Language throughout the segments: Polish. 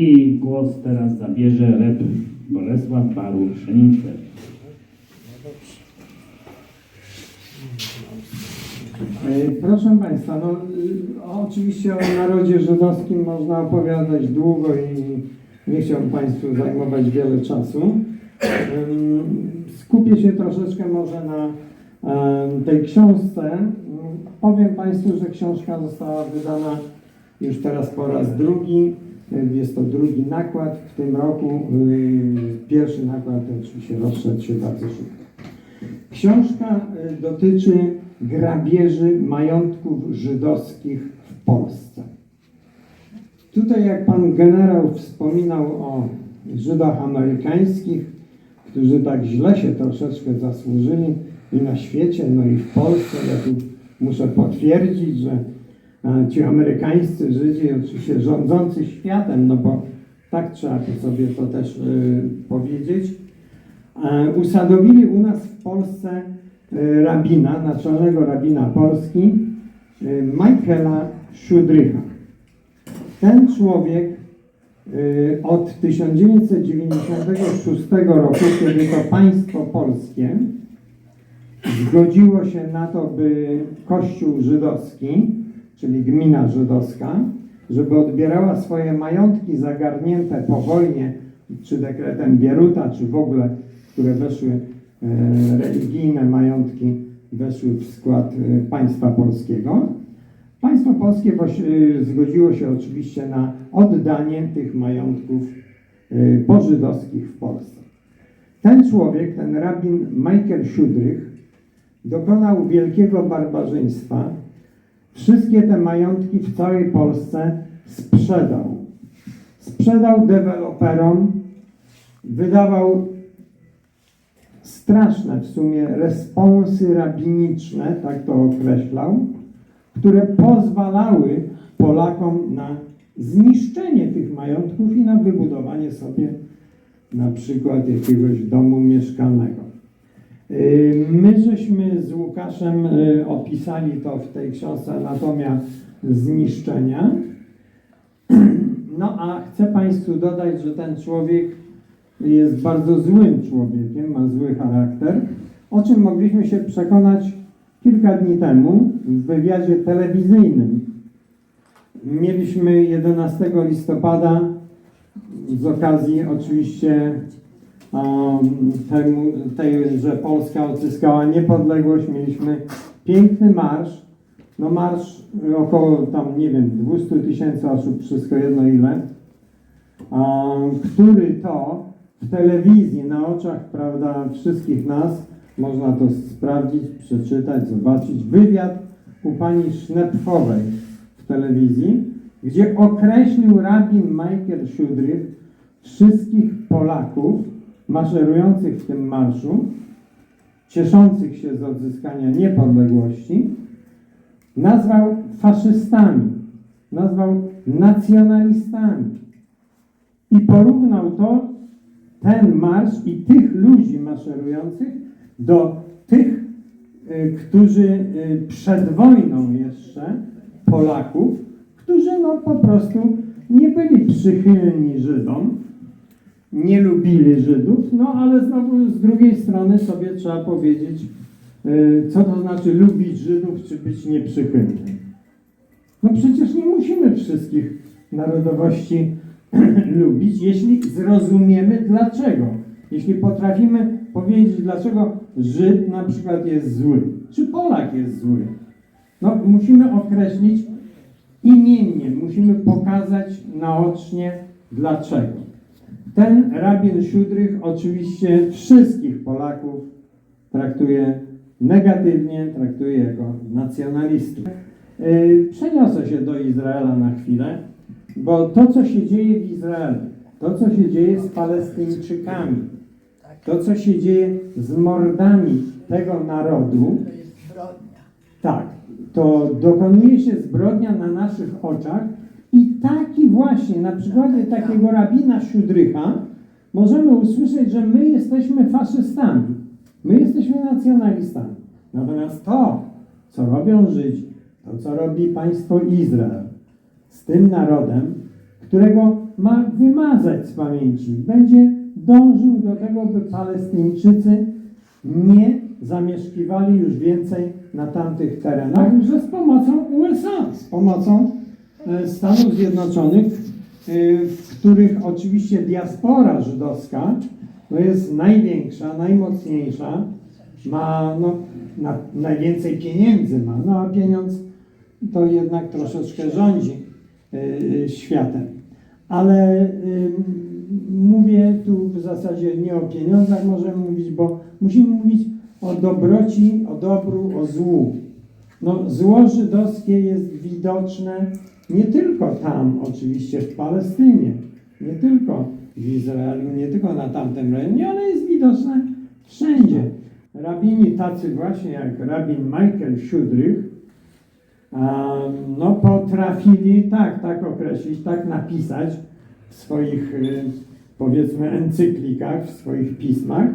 I głos teraz zabierze rep Bolesław Baru Pszenicę. E, Proszę Państwa, no, y, oczywiście o narodzie żydowskim można opowiadać długo i nie chciałbym Państwu zajmować wiele czasu. Skupię się troszeczkę może na tej książce. Powiem Państwu, że książka została wydana już teraz po raz drugi. Jest to drugi nakład w tym roku. Y, Pierwszy nakład oczywiście rozszedł się bardzo szybko. Książka y, dotyczy grabieży majątków żydowskich w Polsce. Tutaj, jak pan generał wspominał o Żydach amerykańskich, którzy tak źle się troszeczkę zasłużyli i na świecie, no i w Polsce, ja tu muszę potwierdzić, że ci amerykańscy Żydzi, oczywiście rządzący światem, no bo tak trzeba to sobie to też y, powiedzieć, E, usadowili u nas w Polsce e, rabina, naczelnego rabina Polski, e, Michaela Szudrycha. Ten człowiek e, od 1996 roku, kiedy to państwo polskie zgodziło się na to, by Kościół żydowski, czyli gmina żydowska, żeby odbierała swoje majątki zagarnięte po wojnie, czy dekretem Bieruta, czy w ogóle, które weszły, e, religijne majątki weszły w skład e, państwa polskiego. Państwo polskie e, zgodziło się oczywiście na oddanie tych majątków e, pożydowskich w Polsce. Ten człowiek, ten rabin Michael Siudrych, dokonał wielkiego barbarzyństwa. Wszystkie te majątki w całej Polsce sprzedał. Sprzedał deweloperom, wydawał straszne w sumie responsy rabiniczne, tak to określał, które pozwalały Polakom na zniszczenie tych majątków i na wybudowanie sobie na przykład jakiegoś domu mieszkalnego. Yy, My żeśmy z Łukaszem yy, opisali to w tej książce Anatomia zniszczenia. No a chcę Państwu dodać, że ten człowiek jest bardzo złym człowiekiem, ma zły charakter, o czym mogliśmy się przekonać kilka dni temu w wywiadzie telewizyjnym. Mieliśmy 11 listopada z okazji oczywiście temu, tej, że Polska odzyskała niepodległość, mieliśmy piękny marsz. No marsz około tam, nie wiem, 200 tysięcy osób, wszystko jedno ile, który to w telewizji, na oczach, prawda, wszystkich nas, można to sprawdzić, przeczytać, zobaczyć, wywiad u pani Sznepfowej w telewizji, gdzie określił rabin Michael Siudrych wszystkich Polaków maszerujących w tym marszu, cieszących się z odzyskania niepodległości, nazwał faszystami, nazwał nacjonalistami i porównał to, ten marsz i tych ludzi maszerujących do tych, y, którzy y, przed wojną jeszcze Polaków, którzy no po prostu nie byli przychylni Żydom, nie lubili Żydów, no ale znowu z drugiej strony sobie trzeba powiedzieć, y, co to znaczy lubić Żydów, czy być nieprzychylnym. No przecież nie musimy wszystkich narodowości lubić, jeśli zrozumiemy dlaczego. Jeśli potrafimy powiedzieć, dlaczego Żyd na przykład jest zły, czy Polak jest zły. No, musimy określić imiennie, musimy pokazać naocznie dlaczego. Ten rabin Siudrych oczywiście wszystkich Polaków traktuje negatywnie, traktuje jako nacjonalistów. Yy, Przeniosę się do Izraela na chwilę, bo to, co się dzieje w Izraelu, to, co się dzieje z Palestyńczykami, to, co się dzieje z mordami tego narodu, tak, to dokonuje się zbrodnia na naszych oczach i taki właśnie, na przykładzie takiego rabina Siudrycha, możemy usłyszeć, że my jesteśmy faszystami, my jesteśmy nacjonalistami. Natomiast to, co robią Żydzi, to, co robi państwo Izrael z tym narodem, którego ma wymazać z pamięci. Będzie dążył do tego, by Palestyńczycy nie zamieszkiwali już więcej na tamtych terenach. Także z pomocą USA. Z pomocą Stanów Zjednoczonych, e, w których oczywiście diaspora żydowska no jest największa, najmocniejsza, ma no, na, najwięcej pieniędzy ma, no a pieniądz to jednak troszeczkę rządzi e, światem. Ale mówię tu w zasadzie nie o pieniądzach możemy mówić, bo musimy mówić o dobroci, o dobru, o złu. No, zło żydowskie jest widoczne nie tylko tam, oczywiście w Palestynie, nie tylko w Izraelu, nie tylko na tamtym rejonie, ale jest widoczne wszędzie. Rabini tacy właśnie jak rabin Michael Siudrych, a, no potrafili tak, tak określić, tak napisać w swoich y, powiedzmy encyklikach, w swoich pismach,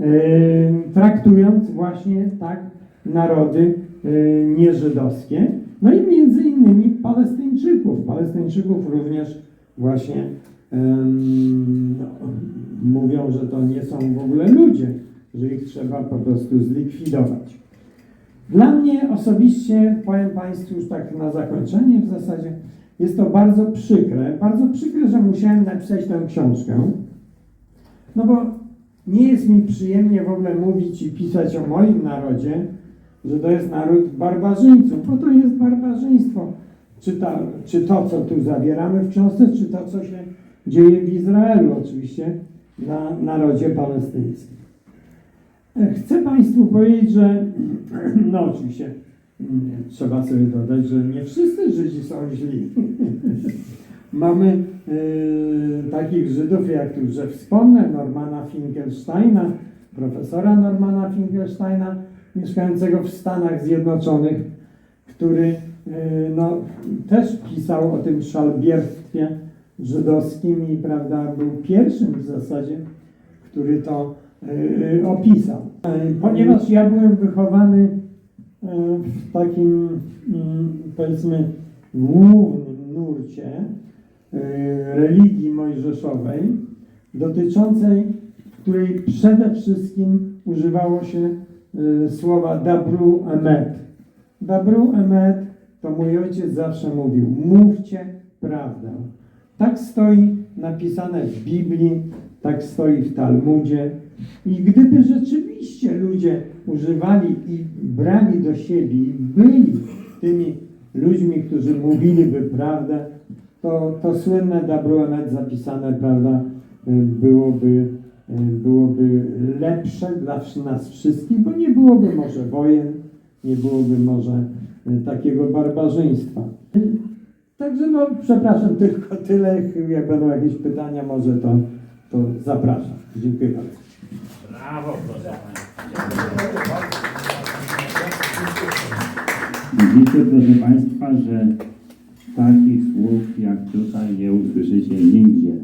y, traktując właśnie tak narody y, nieżydowskie, no i między innymi Palestyńczyków. Palestyńczyków również właśnie no, mówią, że to nie są w ogóle ludzie, że ich trzeba po prostu zlikwidować. Dla mnie osobiście, powiem Państwu już tak na zakończenie w zasadzie, jest to bardzo przykre, bardzo przykre, że musiałem napisać tę książkę, no bo nie jest mi przyjemnie w ogóle mówić i pisać o moim narodzie, że to jest naród barbarzyńców, bo to jest barbarzyństwo. Czy, ta, czy to, co tu zawieramy w książce, czy to, co się dzieje w Izraelu oczywiście, na narodzie palestyńskim. Chcę Państwu powiedzieć, że no oczywiście mm, trzeba sobie dodać, że nie wszyscy Żydzi są źli. Mamy e, takich Żydów, jak tu że wspomnę, Normana Finkelsteina, profesora Normana Finkelsteina, mieszkającego w Stanach Zjednoczonych, który e, no, też pisał o tym szalbierstwie żydowskim i prawda, był pierwszym w zasadzie, który to e, opisał. E, Ponieważ ja byłem wychowany w takim, mm, powiedzmy, głównym nurcie religii mojżeszowej, dotyczącej, której przede wszystkim używało się słowa dabru emet. Dabru emet to mój ojciec zawsze mówił, mówcie prawdę. Tak stoi napisane w Biblii, tak stoi w Talmudzie. I gdyby rzeczywiście ludzie używali i brali do siebie i byli tymi ludźmi, którzy mówiliby prawdę, to, to słynne Dabroemet zapisane, prawda, y, byłoby, y, byłoby lepsze dla nas wszystkich, bo nie byłoby może wojen, nie byłoby może y, takiego barbarzyństwa. Także no, przepraszam, tylko tyle. Jak będą jakieś pytania, może to, to zapraszam. Dziękuję bardzo. Brawo, proszę Widzicie, proszę Państwa, że takich słów jak tutaj nie usłyszycie nigdzie.